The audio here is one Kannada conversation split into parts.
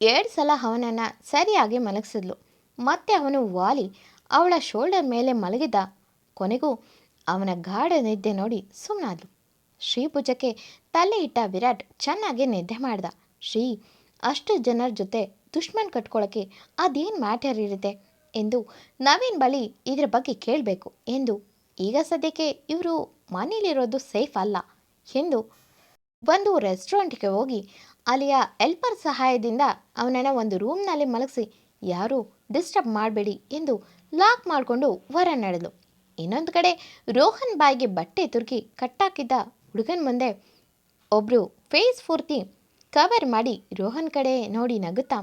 ಎರಡು ಸಲ ಅವನನ್ನು ಸರಿಯಾಗಿ ಮಲಗಿಸಿದ್ಲು. ಮತ್ತೆ ಅವನು ವಾಲಿ ಅವಳ ಶೋಲ್ಡರ್ ಮೇಲೆ ಮಲಗಿದ ಕೊನೆಗೂ ಅವನ ಗಾಢ ನಿದ್ದೆ ನೋಡಿ ಸುಮ್ಮನಾದ್ಲು ಶ್ರೀ ಭುಜಕ್ಕೆ ತಲೆ ಇಟ್ಟ ವಿರಾಟ್ ಚೆನ್ನಾಗಿ ನಿದ್ದೆ ಮಾಡ್ದ. ಶ್ರೀ, ಅಷ್ಟು ಜನರ ಜೊತೆ ದುಶ್ಮನ್ ಕಟ್ಕೊಳ್ಳೋಕ್ಕೆ ಅದೇನು ಮ್ಯಾಟರ್ ಇರುತ್ತೆ ಎಂದು ನವೀನ್ ಬಳಿ ಇದರ ಬಗ್ಗೆ ಕೇಳಬೇಕು ಎಂದು ಈಗ ಸದ್ಯಕ್ಕೆ ಇವರು ಮನೇಲಿರೋದು ಸೇಫ್ ಅಲ್ಲ ಎಂದು ಒಂದು ರೆಸ್ಟೋರೆಂಟ್ಗೆ ಹೋಗಿ ಅಲ್ಲಿಯ ಎಲ್ಪರ್ ಸಹಾಯದಿಂದ ಅವನನ್ನು ಒಂದು ರೂಮ್ನಲ್ಲಿ ಮಲಗಿಸಿ, ಯಾರೂ ಡಿಸ್ಟರ್ಬ್ ಮಾಡಬೇಡಿ ಎಂದು ಲಾಕ್ ಮಾಡಿಕೊಂಡು ಹೊರ ನಡೆದಳು ಇನ್ನೊಂದು ಕಡೆ ರೋಹನ್ ಬಾಯಿಗೆ ಬಟ್ಟೆ ತುರುಕಿ ಕಟ್ಟಾಕಿದ್ದ ಹುಡುಗನ ಮುಂದೆ ಒಬ್ಬರು ಫೇಸ್ ಪೂರ್ತಿ ಕವರ್ ಮಾಡಿ ರೋಹನ್ ಕಡೆ ನೋಡಿ ನಗುತ್ತಾ,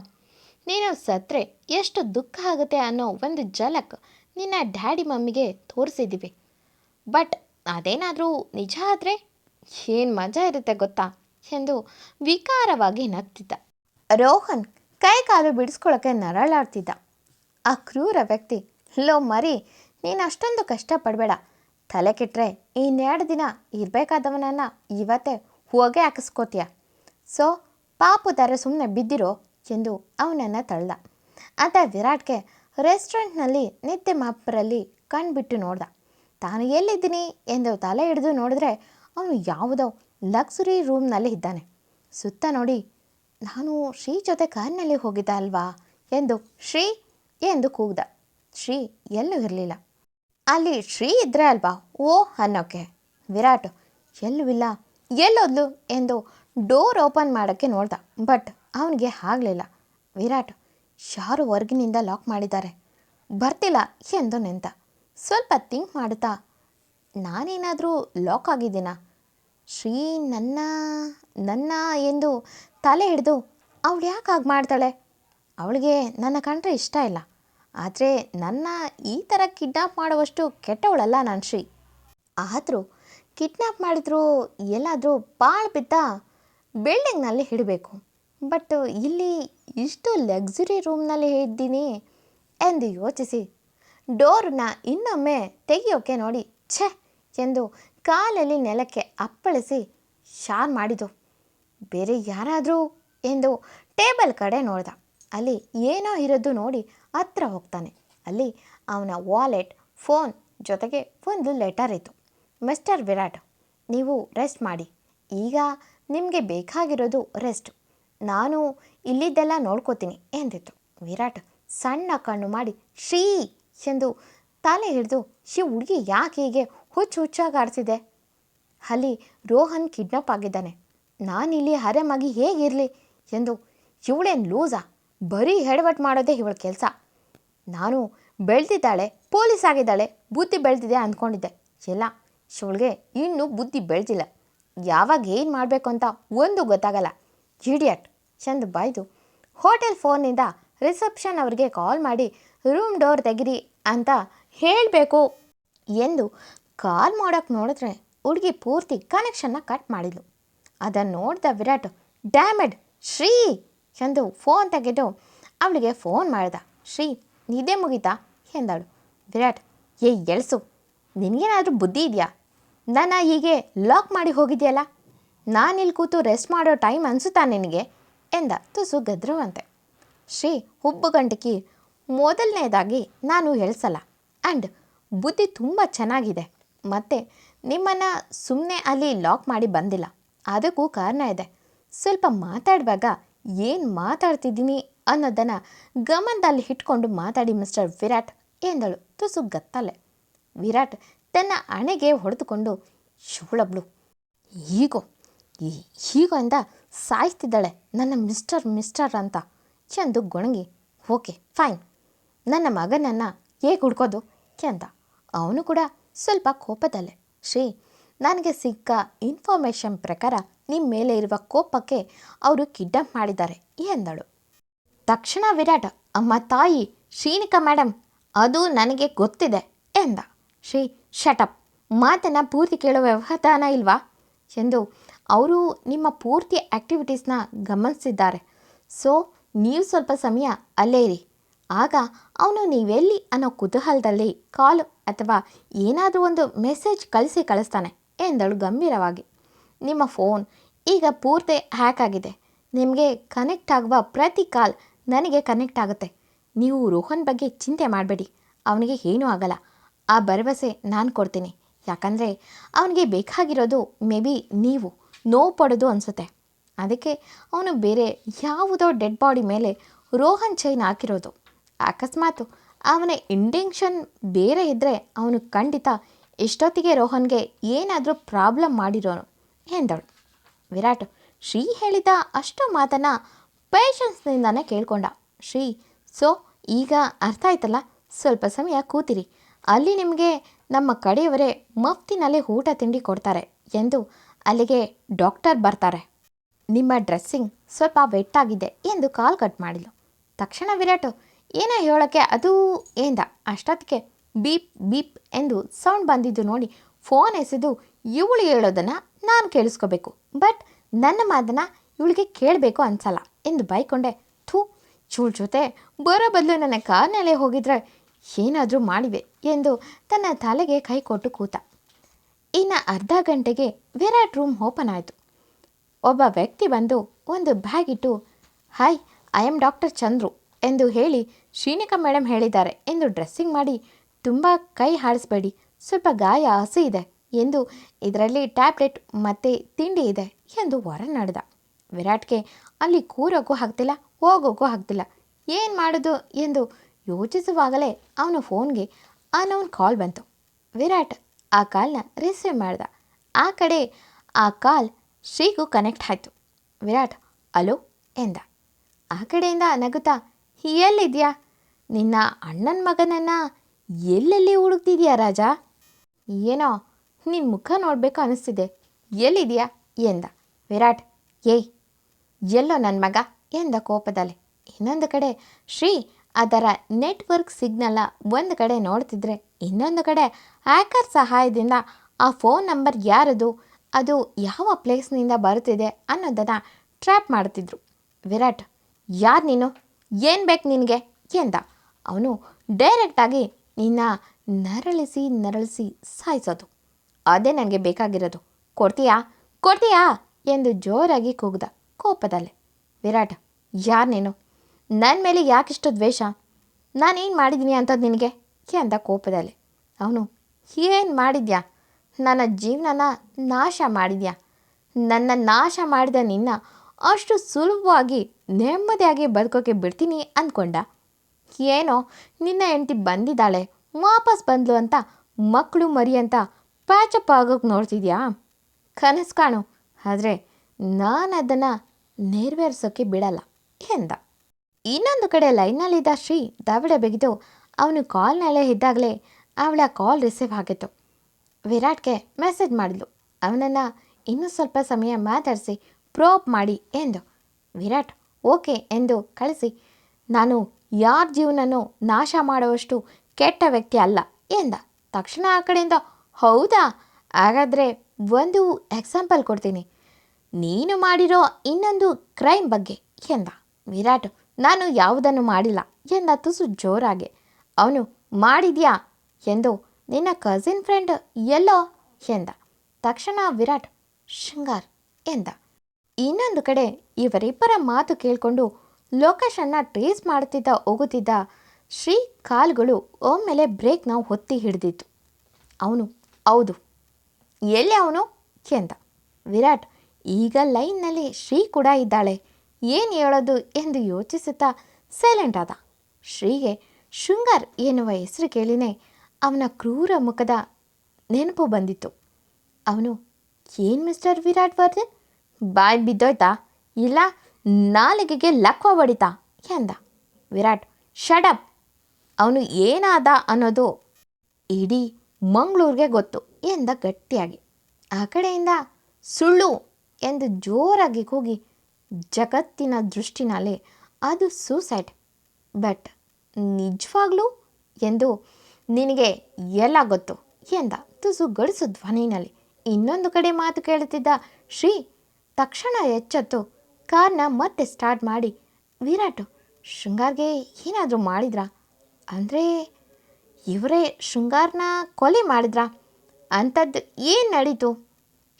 ನೀನು ಸತ್ರೆ, ಎಷ್ಟು ದುಃಖ ಆಗುತ್ತೆ ಅನ್ನೋ ಒಂದು ಝಲಕ್ ನಿನ್ನ ಡ್ಯಾಡಿ ಮಮ್ಮಿಗೆ ತೋರಿಸಿದ್ದೀವಿ ಬಟ್ ಅದೇನಾದರೂ ನಿಜ ಆದರೆ ಏನು ಮಜಾ ಇರುತ್ತೆ ಗೊತ್ತಾ? ಎಂದು ವಿಕಾರವಾಗಿ ನಗ್ತಿದ್ದ. ರೋಹನ್ ಕೈ ಕಾಲು ಬಿಡಿಸ್ಕೊಳ್ಳೋಕ್ಕೆ ನರಳಾಡ್ತಿದ್ದ. ಆ ಕ್ರೂರ ವ್ಯಕ್ತಿ, ಲೋ ಮರಿ, ನೀನು ಅಷ್ಟೊಂದು ಕಷ್ಟಪಡಬೇಡ. ತಲೆ ಕೆಟ್ಟರೆ ಇನ್ನೆರಡು ದಿನ ಇರಬೇಕಾದವನನ್ನು ಇವತ್ತೇ ಹೊಗೆ ಹಾಕಿಸ್ಕೋತೀಯ. ಸೊ, ಪಾಪು ಥರ ಸುಮ್ಮನೆ ಬಿದ್ದಿರೋ ಎಂದು ಅವನನ್ನು ತಳ್ಳ ಆತ ವಿರಾಟ್ಗೆ ರೆಸ್ಟೋರೆಂಟ್ನಲ್ಲಿ ನಿತ್ಯ ಮಾಪರಲ್ಲಿ ಕಣ್ಬಿಟ್ಟು ನೋಡ್ದ. ತಾನು ಎಲ್ಲಿದ್ದೀನಿ? ಎಂದು ತಲೆ ಹಿಡಿದು ನೋಡಿದ್ರೆ, ಅವನು ಯಾವುದೋ ಲಕ್ಸುರಿ ರೂಮ್ನಲ್ಲಿ ಇದ್ದಾನೆ. ಸುತ್ತ ನೋಡಿ, ನಾನು ಶ್ರೀ ಜೊತೆ ಕಾರ್ನಲ್ಲಿ ಹೋಗಿದ್ದ ಅಲ್ವಾ? ಎಂದು ಶ್ರೀ ಎಂದು ಕೂಗ್ದ. ಶ್ರೀ ಎಲ್ಲೂ ಇರಲಿಲ್ಲ. ಅಲ್ಲಿ ಶ್ರೀ ಇದ್ರೆ ಅಲ್ವಾ? ಓ ಅನ್ನೋಕ್ಕೆ ವಿರಾಟ್, ಎಲ್ಲೂ ಇಲ್ಲ, ಎಲ್ಲೋದ್ಲು? ಎಂದು ಡೋರ್ ಓಪನ್ ಮಾಡೋಕ್ಕೆ ನೋಡ್ದ. ಬಟ್ ಅವನಿಗೆ ಆಗಲಿಲ್ಲ. ವಿರಾಟ್, ಯಾರು ಹೊರಗಿನಿಂದ ಲಾಕ್ ಮಾಡಿದ್ದಾರೆ? ಬರ್ತಿಲ್ಲ ಎಂದು ನಿಂತ. ಸ್ವಲ್ಪ ಥಿಂಕ್ ಮಾಡುತ್ತಾ, ನಾನೇನಾದರೂ ಲಾಕ್ ಆಗಿದ್ದೀನಾ? ಶ್ರೀ ನನ್ನ ನನ್ನ ಎಂದು ತಲೆ ಹಿಡಿದು ಅವಳು ಯಾಕೆ ಹಾಗೆ ಮಾಡ್ತಾಳೆ? ಅವಳಿಗೆ ನನ್ನ ಕಂಡ್ರೆ ಇಷ್ಟ ಇಲ್ಲ. ಆದರೆ ನನ್ನ ಈ ಥರ ಕಿಡ್ನಾಪ್ ಮಾಡುವಷ್ಟು ಕೆಟ್ಟವಳಲ್ಲ ನಾನು ಶ್ರೀ. ಆದರೂ ಕಿಡ್ನಾಪ್ ಮಾಡಿದ್ರು ಎಲ್ಲಾದರೂ ಬಾಳ್ ಬಿದ್ದ ಬಿಲ್ಡಿಂಗ್ನಲ್ಲಿ ಹಿಡಬೇಕು. ಬಟ್ ಇಲ್ಲಿ ಇಷ್ಟು ಲಕ್ಸುರಿ ರೂಮ್ನಲ್ಲಿ ಇದ್ದೀನಿ ಎಂದು ಯೋಚಿಸಿ ಡೋರ್ನ ಇನ್ನೊಮ್ಮೆ ತೆಗೆಯೋಕೆ ನೋಡಿ, ಛೆ ಎಂದು ಕಾಲಲ್ಲಿ ನೆಲಕ್ಕೆ ಅಪ್ಪಳಿಸಿ ಶಾರ್ ಮಾಡಿತು ಬೇರೆ ಯಾರಾದರೂ ಎಂದು ಟೇಬಲ್ ಕಡೆ ನೋಡ್ದ. ಅಲ್ಲಿ ಏನೋ ಇರೋದು ನೋಡಿ ಹತ್ರ ಹೋಗ್ತಾನೆ. ಅಲ್ಲಿ ಅವನ ವಾಲೆಟ್, ಫೋನ್ ಜೊತೆಗೆ ಒಂದು ಲೆಟರ್ ಇತ್ತು. ಮಿಸ್ಟರ್ ವಿರಾಟ್, ನೀವು ರೆಸ್ಟ್ ಮಾಡಿ. ಈಗ ನಿಮಗೆ ಬೇಕಾಗಿರೋದು ರೆಸ್ಟ್. ನಾನು ಇಲ್ಲಿದ್ದೆಲ್ಲ ನೋಡ್ಕೋತೀನಿ ಎಂದಿತ್ತು. ವಿರಾಟ್ ಸಣ್ಣ ಕಣ್ಣು ಮಾಡಿ, ಶ್ರೀ ಎಂದು ತಲೆ ಹಿಡಿದು ಶಿ ಹುಡುಗಿ ಯಾಕೆ ಹೀಗೆ ಹುಚ್ಚು ಹುಚ್ಚಾಗಿ ಆಡ್ತಿದ್ದೆ. ಅಲ್ಲಿ ರೋಹನ್ ಕಿಡ್ನಾಪ್ ಆಗಿದ್ದಾನೆ. ನಾನಿಲ್ಲಿ ಹರೆಮಾಗಿ ಹೇಗಿರಲಿ ಎಂದು ಇವಳೇನು ಲೂಸಾ, ಬರೀ ಹೆಡವಟ್ ಮಾಡೋದೇ ಇವಳ ಕೆಲಸ. ನಾನು ಬೆಳೆದಿದ್ದಾಳೆ, ಪೊಲೀಸ್ ಆಗಿದ್ದಾಳೆ, ಬುದ್ಧಿ ಬೆಳೆದಿದೆ ಅಂದ್ಕೊಂಡಿದ್ದೆ ಇಲ್ಲ ಇವಳಿಗೆ ಇನ್ನೂ ಬುದ್ಧಿ ಬೆಳೆದಿಲ್ಲ. ಯಾವಾಗ ಏನು ಮಾಡಬೇಕು ಅಂತ ಒಂದು ಗೊತ್ತಾಗಲ್ಲ. ಇಡಿಯಟ್, ಚಂದ ಬಾಯ್ದು. ಹೋಟೆಲ್ ಫೋನಿಂದ ರಿಸೆಪ್ಷನ್ ಅವ್ರಿಗೆ ಕಾಲ್ ಮಾಡಿ ರೂಮ್ ಡೋರ್ ತೆಗಿರಿ ಅಂತ ಹೇಳಬೇಕು ಎಂದು ಕಾಲ್ ಮಾಡೋಕ್ಕೆ ನೋಡಿದ್ರೆ ಹುಡುಗಿ ಪೂರ್ತಿ ಕನೆಕ್ಷನ್ನ ಕಟ್ ಮಾಡಿದ್ಲು. ಅದನ್ನು ನೋಡಿದ ವಿರಾಟ್ ಡ್ಯಾಮೆಡ್ ಶ್ರೀ! ಎಂದು ಫೋನ್ ತೆಗೆದು ಅವಳಿಗೆ ಫೋನ್ ಮಾಡಿದ. ಶ್ರೀ, ನಿದ್ದೆ ಮುಗೀತಾ? ಎಂದಳು. ವಿರಾಟ್, ಏ, ಎಳ್ಸು, ನಿನಗೇನಾದರೂ ಬುದ್ಧಿ ಇದೆಯಾ? ನನ್ನ ಹೀಗೆ ಲಾಕ್ ಮಾಡಿ ಹೋಗಿದೆಯಲ್ಲ? ನಾನಿಲ್ಲಿ ಕೂತು ರೆಸ್ಟ್ ಮಾಡೋ ಟೈಮ್ ಅನಿಸುತ್ತಾ ನಿನಗೆ? ಎಂದ ತುಸು ಗದ್ರವಂತೆ. ಶ್ರೀ, ಹುಬ್ಬು ಗಂಟಕಿ, ಮೊದಲನೇದಾಗಿ ನಾನು ಎಳ್ಸಲ್ಲ. ಆ್ಯಂಡ್ ಬುದ್ಧಿ ತುಂಬ ಚೆನ್ನಾಗಿದೆ. ಮತ್ತು ನಿಮ್ಮನ್ನು ಸುಮ್ಮನೆ ಅಲ್ಲಿ ಲಾಕ್ ಮಾಡಿ ಬಂದಿಲ್ಲ. ಅದಕ್ಕೂ ಕಾರಣ ಇದೆ. ಸ್ವಲ್ಪ ಮಾತಾಡುವಾಗ ಏನು ಮಾತಾಡ್ತಿದ್ದೀನಿ ಅನ್ನೋದನ್ನು ಗಮನದಲ್ಲಿ ಇಟ್ಕೊಂಡು ಮಾತಾಡಿ ಮಿಸ್ಟರ್ ವಿರಾಟ್ ಎಂದಳು ತುಸು ಗತ್ತಲೆ. ವಿರಾಟ್ ತನ್ನ ಹಣೆಗೆ ಹೊಡೆದುಕೊಂಡು, ಶೂಳಬ್ಳು, ಹೀಗೋ ಹೀಗೋ ಅಂತ ಸಾಯ್ತಿದ್ದಾಳೆ ನನ್ನ ಮಿಸ್ಟರ್ ಮಿಸ್ಟರ್ ಅಂತ ಎಂದು ಗೊಣಗಿ, ಓಕೆ, ಫೈನ್. ನನ್ನ ಮಗನನ್ನು ಹೇಗೆ ಹುಡ್ಕೋದು? ಎಂದ. ಅವನು ಕೂಡ ಸ್ವಲ್ಪ ಕೋಪದಲ್ಲೇ. ಶ್ರೀ, ನನಗೆ ಸಿಕ್ಕ ಇನ್ಫಾರ್ಮೇಷನ್ ಪ್ರಕಾರ ನಿಮ್ಮ ಮೇಲೆ ಇರುವ ಕೋಪಕ್ಕೆ ಅವರು ಕಿಡ್ನಾಪ್ ಮಾಡಿದ್ದಾರೆ ಎಂದಳು. ತಕ್ಷಣ ವಿರಾಟ್, ಅಮ್ಮ ತಾಯಿ, ಶ್ರೀನಿಕಾ ಮೇಡಮ್ ಅದು ನನಗೆ ಗೊತ್ತಿದೆ ಎಂದ. ಶ್ರೀ ಶಟಪ್ ಮಾತನ್ನು ಪೂರ್ತಿ ಕೇಳುವ ವ್ಯವಧಾನ ಇಲ್ವಾ? ಎಂದು ಅವರು ನಿಮ್ಮ ಪೂರ್ತಿ ಆ್ಯಕ್ಟಿವಿಟೀಸ್ನ ಗಮನಿಸಿದ್ದಾರೆ. ಸೊ ನೀವು ಸ್ವಲ್ಪ ಸಮಯ ಅಲ್ಲೇ ಇರಿ. ಆಗ ಅವನು ನೀವೆಲ್ಲಿ ಅನ್ನೋ ಕುತೂಹಲದಲ್ಲಿ ಕಾಲ್ ಅಥವಾ ಏನಾದರೂ ಒಂದು ಮೆಸೇಜ್ ಕಳಿಸಿ ಕಳಿಸ್ತಾನೆ ಎಂದಳು ಗಂಭೀರವಾಗಿ. ನಿಮ್ಮ ಫೋನ್ ಈಗ ಪೂರ್ತಿ ಹ್ಯಾಕ್ ಆಗಿದೆ. ನಿಮಗೆ ಕನೆಕ್ಟ್ ಆಗುವ ಪ್ರತಿ ಕಾಲ್ ನನಗೆ ಕನೆಕ್ಟ್ ಆಗುತ್ತೆ. ನೀವು ರೋಹನ್ ಬಗ್ಗೆ ಚಿಂತೆ ಮಾಡಬೇಡಿ. ಅವನಿಗೆ ಏನೂ ಆಗಲ್ಲ. ಆ ಭರವಸೆ ನಾನು ಕೊಡ್ತೀನಿ. ಯಾಕಂದರೆ ಅವನಿಗೆ ಬೇಕಾಗಿರೋದು ಮೇ ಬಿ ನೀವು. ನೋವು ಪಡೋದು ಅನಿಸುತ್ತೆ. ಅದಕ್ಕೆ ಅವನು ಬೇರೆ ಯಾವುದೋ ಡೆಡ್ ಬಾಡಿ ಮೇಲೆ ರೋಹನ್ ಚೈನ್ ಹಾಕಿರೋದು. ಅಕಸ್ಮಾತ್ ಅವನ ಇಂಟೆನ್ಷನ್ ಬೇರೆ ಇದ್ದರೆ ಅವನು ಖಂಡಿತ ಎಷ್ಟೊತ್ತಿಗೆ ರೋಹನ್ಗೆ ಏನಾದರೂ ಪ್ರಾಬ್ಲಮ್ ಮಾಡಿರೋನು ಎಂದಳು. ವಿರಾಟ್ ಶ್ರೀ ಹೇಳಿದ ಅಷ್ಟು ಮಾತನ್ನು ಪೇಷನ್ಸ್ನಿಂದನೇ ಕೇಳ್ಕೊಂಡ. ಶ್ರೀ, ಸೊ, ಈಗ ಅರ್ಥ ಆಯ್ತಲ್ಲ? ಸ್ವಲ್ಪ ಸಮಯ ಕೂತಿರಿ. ಅಲ್ಲಿ ನಿಮಗೆ ನಮ್ಮ ಕಡೆಯವರೇ ಮಫ್ತಿನಲ್ಲಿ ಊಟ ತಿಂಡಿ ಕೊಡ್ತಾರೆ ಎಂದು ಅಲ್ಲಿಗೆ ಡಾಕ್ಟರ್ ಬರ್ತಾರೆ. ನಿಮ್ಮ ಡ್ರೆಸ್ಸಿಂಗ್ ಸ್ವಲ್ಪ ವೆಟ್ಟಾಗಿದೆ ಎಂದು ಕಾಲ್ ಕಟ್ ಮಾಡಿದ್ಲು. ತಕ್ಷಣ ವಿರಾಟ್ ಏನೋ ಹೇಳೋಕ್ಕೆ? ಅದು ಎಂದ ಅಷ್ಟೊತ್ತಿಗೆ ಬೀಪ್ ಬೀಪ್ ಎಂದು ಸೌಂಡ್ ಬಂದಿದ್ದು ನೋಡಿ ಫೋನ್ ಎಸೆದು ಇವಳು ಹೇಳೋದನ್ನು ನಾನು ಕೇಳಿಸ್ಕೋಬೇಕು. ಬಟ್ ನನ್ನ ಮಾತನ್ನು ಇವಳಿಗೆ ಕೇಳಬೇಕು ಅನ್ಸಲ್ಲ ಎಂದು ಬೈಕೊಂಡೆ. ಥೂ, ಚೂಳ್ ಜೊತೆ ಬರೋ ಬದಲು ನನ್ನ ಕಾರ್ನಲ್ಲಿ ಹೋಗಿದ್ರೆ ಏನಾದರೂ ಮಾಡಿವೆ ಎಂದು ತನ್ನ ತಲೆಗೆ ಕೈ ಕೊಟ್ಟು ಕೂತ. ಇನ್ನು ಅರ್ಧ ಗಂಟೆಗೆ ವಿರಾಟ್ ರೂಮ್ ಓಪನ್ ಆಯಿತು. ಒಬ್ಬ ವ್ಯಕ್ತಿ ಬಂದು ಒಂದು ಬ್ಯಾಗ್ ಇಟ್ಟು hi I am doctor Chandru ಎಂದು ಹೇಳಿ ಶ್ರೀನಿಕಾ ಮೇಡಮ್ ಹೇಳಿದ್ದಾರೆ. ಎಂದು ಡ್ರೆಸ್ಸಿಂಗ್ ಮಾಡಿ ತುಂಬ ಕೈ ಹಾಡಿಸ್ಬೇಡಿ ಸ್ವಲ್ಪ ಗಾಯ ಹಸಿ ಇದೆ ಎಂದು ಇದರಲ್ಲಿ ಟ್ಯಾಬ್ಲೆಟ್ ಮತ್ತು ತಿಂಡಿ ಇದೆ ಎಂದು ಹೊರ ನಡೆದ. ವಿರಾಟ್ಗೆ ಅಲ್ಲಿ ಕೂರೋಕ್ಕೂ ಆಗ್ತಿಲ್ಲ ಹೋಗೋಕ್ಕೂ ಆಗ್ತಿಲ್ಲ. ಏನು ಮಾಡೋದು ಎಂದು ಯೋಚಿಸುವಾಗಲೇ ಅವನ ಫೋನ್ಗೆ ಅನೌನ್ ಕಾಲ್ ಬಂತು. ವಿರಾಟ್ ಆ ಕಾಲ್ನ ರಿಸೀವ್ ಮಾಡ್ದ. ಆ ಕಡೆ ಆ ಕಾಲ್ ಶ್ರೀಗೂ ಕನೆಕ್ಟ್ ಆಯಿತು. ವಿರಾಟ್, ಅಲೋ? ಎಂದ. ಆ ಕಡೆಯಿಂದ ನಗುತ್ತಾ ಎಲ್ಲಿದ್ಯಾ ನಿನ್ನ ಅಣ್ಣನ ಮಗನನ್ನು ಎಲ್ಲೆಲ್ಲಿ ಹುಡುಕ್ತಿದ್ಯಾ ರಾಜ? ಏನೋ ನಿನ್ನ ಮುಖ ನೋಡಬೇಕು ಅನಿಸ್ತಿದೆ. ಎಲ್ಲಿದೆಯಾ? ಎಂದ. ವಿರಾಟ್, ಏಯ್, ಎಲ್ಲೋ ನನ್ನ ಮಗ? ಎಂದ ಕೋಪದಲ್ಲಿ. ಇನ್ನೊಂದು ಕಡೆ, ಶ್ರೀ, ಅದರ ನೆಟ್ವರ್ಕ್ ಸಿಗ್ನಲ್ನ ಒಂದು ಕಡೆ ನೋಡ್ತಿದ್ರೆ ಇನ್ನೊಂದು ಕಡೆ ಹ್ಯಾಕರ್ ಸಹಾಯದಿಂದ ಆ ಫೋನ್ ನಂಬರ್ ಯಾರದು? ಅದು ಯಾವ ಪ್ಲೇಸ್ನಿಂದ ಬರುತ್ತಿದೆ ಅನ್ನೋದನ್ನು ಟ್ರ್ಯಾಪ್ ಮಾಡ್ತಿದ್ರು. ವಿರಾಟ್, ಯಾರು ನೀನು? ಏನು ಬೇಕು ನಿನಗೆ? ಎಂದ. ಅವನು ಡೈರೆಕ್ಟಾಗಿ ನಿನ್ನ ನರಳಿಸಿ ನರಳಿಸಿ ಸಾಯಿಸೋದು. ಅದೇ ನನಗೆ ಬೇಕಾಗಿರೋದು. ಕೊಡ್ತೀಯಾ? ಕೊಡ್ತೀಯಾ? ಎಂದು ಜೋರಾಗಿ ಕೂಗ್ದ ಕೋಪದಲ್ಲೇ. ವಿರಾಟ್, ಯಾರು ನೀನು? ನನ್ನ ಮೇಲೆ ಯಾಕಿಷ್ಟು ದ್ವೇಷ? ನಾನೇನು ಮಾಡಿದ್ದೀನಿ ಅಂತದ್ದು ನಿನಗೆ? ಅಂದ ಕೋಪದಲ್ಲಿ. ಅವನು, ಏನು ಮಾಡಿದ್ಯಾ? ನನ್ನ ಜೀವನನ ನಾಶ ಮಾಡಿದ್ಯಾ? ನನ್ನ ನಾಶ ಮಾಡಿದ ನಿನ್ನ ಅಷ್ಟು ಸುಲಭವಾಗಿ ನೆಮ್ಮದಿಯಾಗಿ ಬದುಕೋಕೆ ಬಿಡ್ತೀನಿ ಅಂದ್ಕೊಂಡ. ಏನೋ ನಿನ್ನ ಹೆಂಡತಿ ಬಂದಿದ್ದಾಳೆ, ವಾಪಸ್ ಬಂದ್ಲು ಅಂತ ಮಕ್ಕಳು ಮರಿ ಅಂತ ಪ್ಯಾಚಪ್ ಆಗೋಕೆ ನೋಡ್ತಿದ್ಯಾ? ಕನಸು ಕಾಣು. ಆದರೆ ನಾನು ಅದನ್ನು ನೆರವೇರಿಸೋಕ್ಕೆ ಬಿಡಲ್ಲ ಎಂದ. ಇನ್ನೊಂದು ಕಡೆ ಲೈನ್ನಲ್ಲಿದ್ದ ಶ್ರೀ ದವಡೆ ಬೆಗೆದು ಅವನು ಕಾಲ್ನಲ್ಲೇ ಇದ್ದಾಗಲೇ ಅವಳ ಕಾಲ್ ರಿಸೀವ್ ಆಗಿತ್ತು. ವಿರಾಟ್ಗೆ ಮೆಸೇಜ್ ಮಾಡಿದ್ಲು. ಅವನನ್ನು ಇನ್ನೂ ಸ್ವಲ್ಪ ಸಮಯ ಮಾತಾಡಿಸಿ ಪ್ರೋಪ್ ಮಾಡಿ ಎಂದು. ವಿರಾಟ್, ಓಕೆ ಎಂದು ಕಳಿಸಿ ನಾನು ಯಾರ ಜೀವನನೂ ನಾಶ ಮಾಡುವಷ್ಟು ಕೆಟ್ಟ ವ್ಯಕ್ತಿ ಅಲ್ಲ ಎಂದ. ತಕ್ಷಣ ಆ ಕಡೆಯಿಂದ, ಹೌದಾ? ಹಾಗಾದರೆ ಒಂದು ಎಕ್ಸಾಂಪಲ್ ಕೊಡ್ತೀನಿ. ನೀನು ಮಾಡಿರೋ ಇನ್ನೊಂದು ಕ್ರೈಮ್ ಬಗ್ಗೆ ಎಂದ. ವಿರಾಟ್, ನಾನು ಯಾವುದನ್ನು ಮಾಡಿಲ್ಲ ಎಂದ ತುಸು ಜೋರಾಗಿ. ಅವನು, ಮಾಡಿದ್ಯಾ ಎಂದು ನಿನ್ನ ಕಸಿನ್ ಫ್ರೆಂಡ್ ಎಲ್ಲೋ ಎಂದ. ತಕ್ಷಣ ವಿರಾಟ್, ಶೃಂಗಾರ್ ಎಂದ. ಇನ್ನೊಂದು ಕಡೆ ಇವರಿಬ್ಬರ ಮಾತು ಕೇಳಿಕೊಂಡು ಲೊಕೇಶನ್ನ ಟ್ರೇಸ್ ಮಾಡ್ತಿದ್ದ, ಹೋಗುತ್ತಿದ್ದ ಶ್ರೀ ಕಾಲ್ಗಳು ಒಮ್ಮೆಲೆ ಬ್ರೇಕ್ನ ಒತ್ತಿ ಹಿಡಿದಿತ್ತು. ಅವನು, ಹೌದು, ಎಲ್ಲಿ ಅವನು? ಎಂದ ವಿರಾಟ್, ಈಗ ಲೈನ್ನಲ್ಲಿ ಶ್ರೀ ಕೂಡ ಇದ್ದಾಳೆ. ಏನು ಹೇಳೋದು? ಎಂದು ಯೋಚಿಸುತ್ತಾ ಸೈಲೆಂಟ್ ಆದ. ಶ್ರೀಗೆ, ಶೃಂಗಾರ್ ಎನ್ನುವ ಹೆಸರು ಕೇಳಿನೇ ಅವನ ಕ್ರೂರ ಮುಖದ ನೆನಪು ಬಂದಿತ್ತು. ಅವನು, ಏನು ಮಿಸ್ಟರ್ ವಿರಾಟ್ ವರ್ಧನ್? ಬಾಯ್ ಬಿದ್ದೋಯ್ತಾ ಇಲ್ಲ ನಾಲಿಗೆಗೆ ಲಕ್ವ ಹೊಡಿತಾ ಎಂದ. ವಿರಾಟ್ ಶಡಪ್ ಅವನು ಏನಾದ ಅನ್ನೋದು ಇಡೀ ಮಂಗಳೂರಿಗೆ ಗೊತ್ತು ಎಂದ ಗಟ್ಟಿಯಾಗಿ. ಆ ಕಡೆಯಿಂದ, ಸುಳ್ಳು ಎಂದು ಜೋರಾಗಿ ಕೂಗಿ ಜಗತ್ತಿನ ದೃಷ್ಟಿನಲ್ಲಿ ಅದು ಸೂಸೈಡ್. ಬಟ್ ನಿಜವಾಗ್ಲೂ? ಎಂದು ನಿನಗೆ ಎಲ್ಲ ಗೊತ್ತು ಎಂದ ತುಸು ಗಡಿಸು ಧ್ವನಿನಲ್ಲಿ. ಇನ್ನೊಂದು ಕಡೆ ಮಾತು ಕೇಳುತ್ತಿದ್ದ ಶ್ರೀ ತಕ್ಷಣ ಎಚ್ಚೆತ್ತು ಕಾರ್ನ ಮತ್ತೆ ಸ್ಟಾರ್ಟ್ ಮಾಡಿ, ವಿರಾಟ್, ಶೃಂಗಾರ್ಗೆ ಏನಾದರೂ ಮಾಡಿದ್ರಾ? ಅಂದರೆ, ಇವರೇ ಶೃಂಗಾರ್ನ ಕೊಲೆ ಮಾಡಿದ್ರಾ? ಅಂಥದ್ದು ಏನು ನಡೀತು?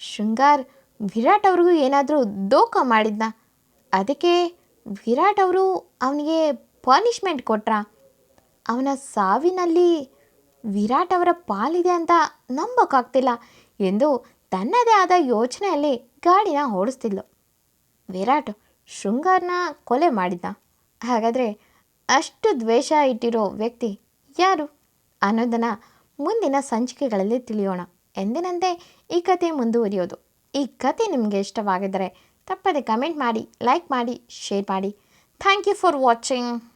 ಶೃಂಗಾರ್, ವಿರಾಟ್ ಅವ್ರಿಗೂ ಏನಾದರೂ ದೋಖ ಮಾಡಿದ್ನಾ? ಅದಕ್ಕೆ ವಿರಾಟ್ ಅವರು ಅವನಿಗೆ ಪನಿಷ್ಮೆಂಟ್ ಕೊಟ್ರಾ? ಅವನ ಸಾವಿನಲ್ಲಿ ವಿರಾಟ್ ಅವರ ಪಾಲಿದೆ ಅಂತ ನಂಬೋಕ್ಕಾಗ್ತಿಲ್ಲ, ಎಂದು ತನ್ನದೇ ಆದ ಯೋಚನೆಯಲ್ಲಿ ಗಾಡಿನ ಓಡಿಸ್ತಿದ್ಲು. ವಿರಾಟ್ ಶೃಂಗಾರನ ಕೊಲೆ ಮಾಡಿದ್ದ. ಹಾಗಾದರೆ ಅಷ್ಟು ದ್ವೇಷ ಇಟ್ಟಿರೋ ವ್ಯಕ್ತಿ ಯಾರು? ಅನ್ನೋದನ್ನು ಮುಂದಿನ ಸಂಚಿಕೆಗಳಲ್ಲಿ ತಿಳಿಯೋಣ. ಎಂದಿನಂತೆ ಈ ಕತೆ ಮುಂದುವರಿಯೋದು. ಈ ಕತೆ ನಿಮಗೆ ಇಷ್ಟವಾಗಿದ್ದರೆ ತಪ್ಪದೆ ಕಮೆಂಟ್ ಮಾಡಿ, ಲೈಕ್ ಮಾಡಿ, ಶೇರ್ ಮಾಡಿ. Thank you for watching.